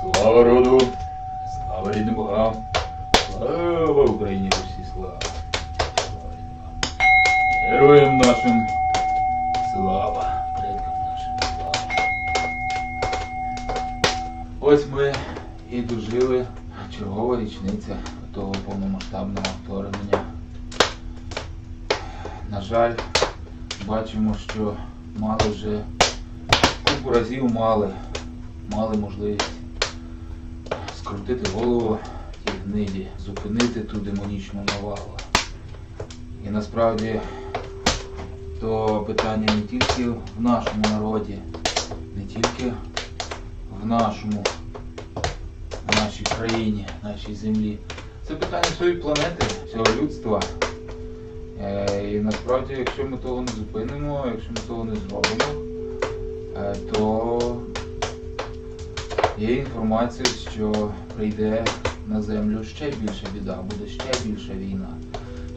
Слава роду! Слава рідним богам! Слава Україні усі слава! Героям нашим! Слава! Предкам нашим! Слава! Ось ми і дожили чергова річниця того повномасштабного вторгнення. На жаль, бачимо, що мали вже купу разів мали, мали можливість скрутити голову тій гниді, зупинити ту демонічну навалу. І насправді то питання не тільки в нашому народі, не тільки в нашому, в нашій країні, нашій землі. Це питання всієї планети, всього людства. Е, І насправді, якщо ми того не зупинимо, якщо ми того не зробимо, е, то є інформація, що прийде на землю ще більша біда, буде ще більша війна.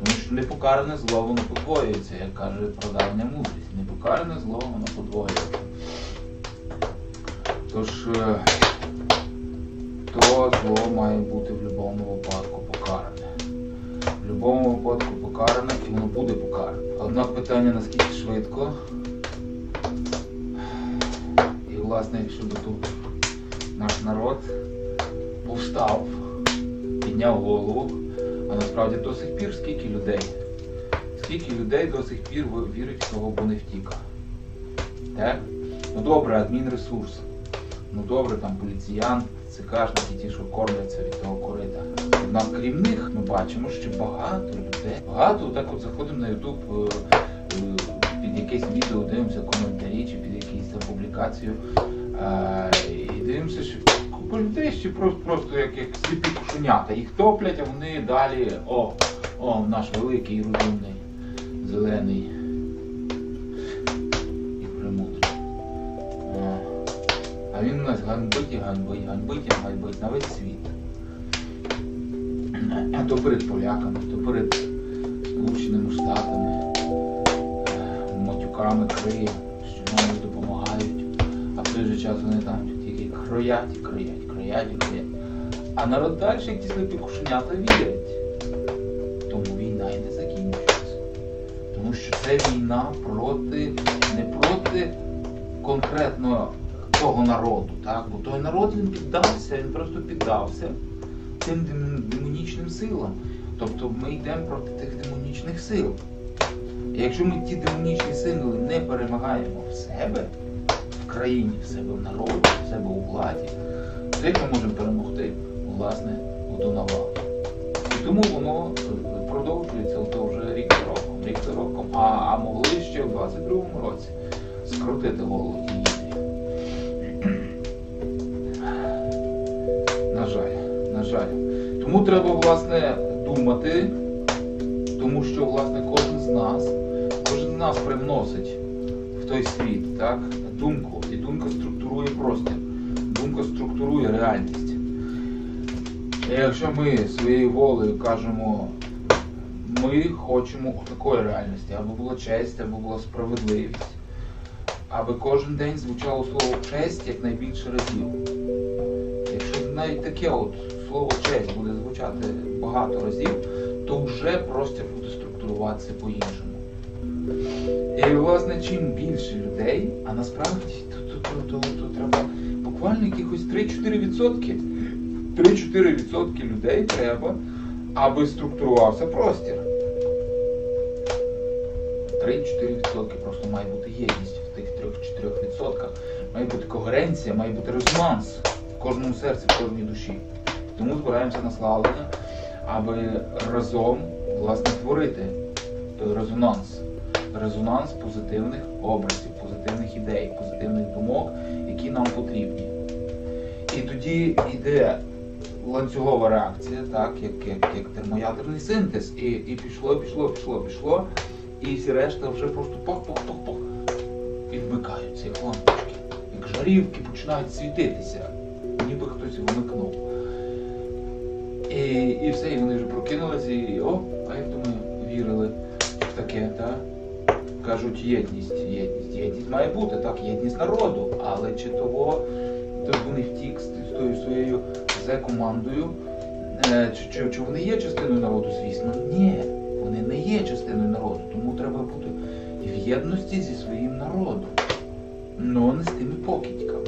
Тому що непокаране зло воно подвоюється, як каже прадавня мудрість. Непокаране зло воно подвоюється. Тож е, то зло має бути в будь-якому випадку покаране. В будь-якому випадку покаране і воно буде покаране. Однак питання наскільки швидко. І власне, якщо би тут наш народ повстав, підняв голову, а насправді до сих пір скільки людей, скільки людей до сих пір вірить в того, бо не втіка. Так? Ну добре, адмінресурс. Ну добре, там поліціян, цикашники, ті, що кормляться від того корита. Однак крім них ми бачимо, що багато людей, багато так от заходимо на Ютуб е, е, під якесь відео, дивимося коментарі чи під якусь публікацію. Дивимося, що купа людей ще просто, просто як, як сліпі кошенята. Їх топлять, а вони далі. О, о, наш великий розумний, зелений і премудрий. О. А він у нас ганьбить і ганьбить, ганьбить і ганьбить на весь світ. А то перед поляками, то перед Сполученими Штатами, е, матюками криє, що нам допомагають. А в той же час вони там кроять і кроять, кроять і кроять. А народ далі, як ті сліпі кошенята, вірять. Тому війна і не закінчується. Тому що це війна проти, не проти конкретно того народу, так? Бо той народ він піддався, він просто піддався тим демонічним силам. Тобто ми йдемо проти тих демонічних сил. І якщо ми ті демонічні сили не перемагаємо в себе, країні, в себе в народі, в себе у владі, то ми можемо перемогти, власне, оту навалу? І тому воно е, продовжується ото вже рік за роком, рік за роком, а, а могли ще в 22-му році скрутити голову тієї. На жаль, на жаль. Тому треба, власне, думати, тому що, власне, кожен з нас, кожен з нас привносить в той світ, так, думку. І думка структурує простір. Думка структурує реальність. І якщо ми своєю волею кажемо, ми хочемо такої реальності, аби була честь, аби була справедливість, аби кожен день звучало слово честь якнайбільше разів. Якщо навіть таке от слово честь буде звучати багато разів, то вже простір буде структуруватися по-іншому. І власне, чим більше людей, а насправді то треба буквально якихось 3-4%. 3-4% людей треба, аби структурувався простір. 3-4% просто має бути єдність в тих 3-4%. Має бути когеренція, має бути резонанс в кожному серці, в кожній душі. Тому збираємося на славлення, аби разом власне творити той резонанс. Резонанс позитивних образів, позитивних ідей, позитивних думок, які нам потрібні. І тоді йде ланцюгова реакція, так, як, як, як термоядерний синтез. І, і пішло, пішло, пішло, пішло. І всі решта вже просто пох-пох-пох-пох відмикаються, як лампочки. Як жарівки починають світитися, ніби хтось вмикнув. І, і все, і вони вже прокинулися, і о, а як то ми вірили в таке, так? Кажуть, єдність, єдність. Єдність має бути, так, єдність народу. Але чи того Тобто вони втік з з тою своєю Зе-командою. Е, Чи, чи, чи вони є частиною народу, звісно? Ні, вони не є частиною народу, тому треба бути в єдності зі своїм народом. Ну, не з тими покидьками.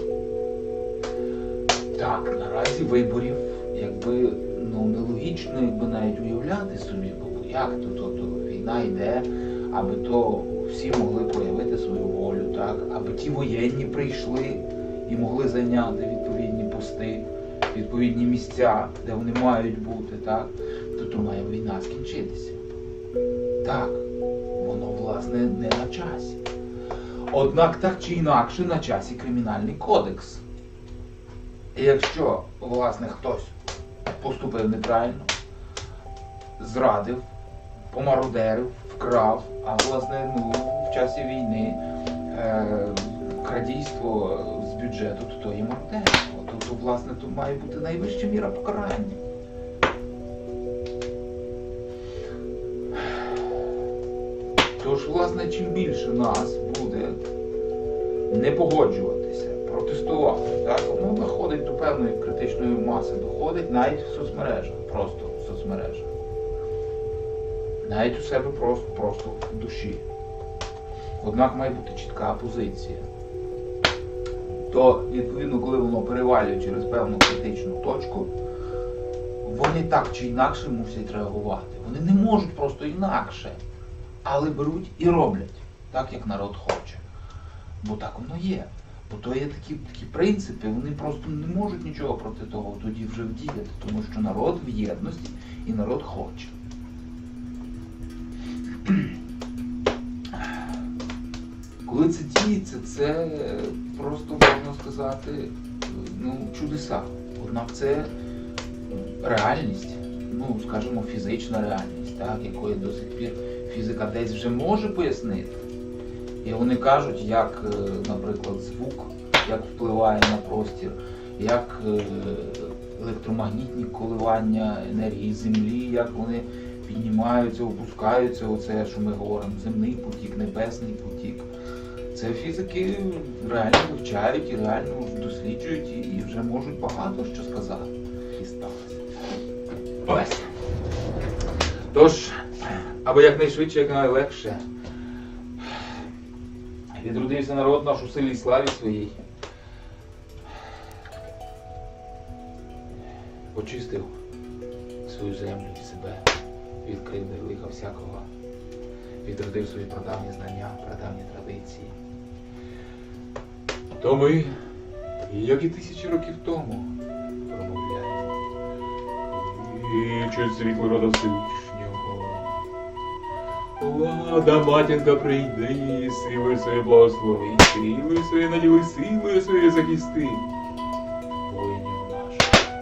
Так, наразі виборів, якби ну нелогічно, якби навіть уявляти собі, бо як то, то, то війна йде, аби то всі могли проявити свою волю, так, аби ті воєнні прийшли і могли зайняти відповідні пости, відповідні місця, де вони мають бути, так, то, то має війна скінчитися. Так, воно власне не на часі. Однак так чи інакше на часі кримінальний кодекс. І якщо, власне, хтось поступив неправильно, зрадив, помародерив, вкрав, а власне, ну, в часі війни е, крадійство з бюджету, то то є мародерство. То, то, власне, то має бути найвища міра покарання. Тож, власне, чим більше нас буде не погоджуватися, протестувати, так, воно доходить до певної критичної маси, доходить навіть в соцмережах, просто в соцмережах. Навіть у себе просто, просто в душі. Однак має бути чітка позиція. То, відповідно, коли воно перевалює через певну критичну точку, вони так чи інакше мусять реагувати. Вони не можуть просто інакше, але беруть і роблять так, як народ хоче. Бо так воно є. Бо то є такі, такі принципи, вони просто не можуть нічого проти того тоді вже вдіяти, тому що народ в єдності і народ хоче. Коли це діється, це просто можна сказати ну, чудеса. Однак це реальність, ну, скажімо, фізична реальність, так, якої до сих пір фізика десь вже може пояснити. І вони кажуть, як, е, наприклад, звук, як впливає на простір, як е, електромагнітні коливання енергії Землі, як вони піднімаються, опускаються, оце, що ми говоримо, земний потік, небесний потік. Це фізики реально вивчають і реально досліджують і, і вже можуть багато що сказати. І сталося. Ось. Тож, аби якнайшвидше, якнайлегше відродився народ наш у силі славі своїй. Очистив свою землю і себе від кривди лиха всякого, відродив свої прадавні знання, прадавні традиції. То ми, як і тисячі років тому, промовляємо. І через світло рода Всевишнього. Лада матінка прийди, силою своє благослови, силою своє наділи, силою своє захисти. Воїнів наших,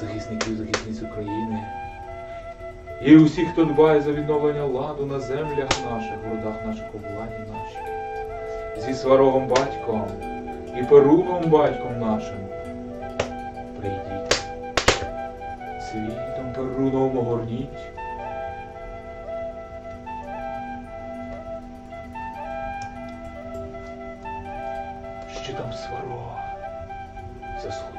захисників, захисниць України. І усіх, хто дбає за відновлення ладу на землях наших, в родах наших, у владі нашій. Зі сварогом батьком і перугом батьком нашим. Прийдіть. Світом перуном огорніть. Що там сварога? Засходіть.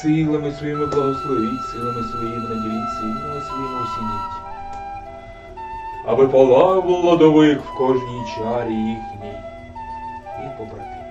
Силами своїми благословіть, силами своїми наділіть, силами своїми осініть. Аби палав лодовик в кожній чарі їхній і побратимів.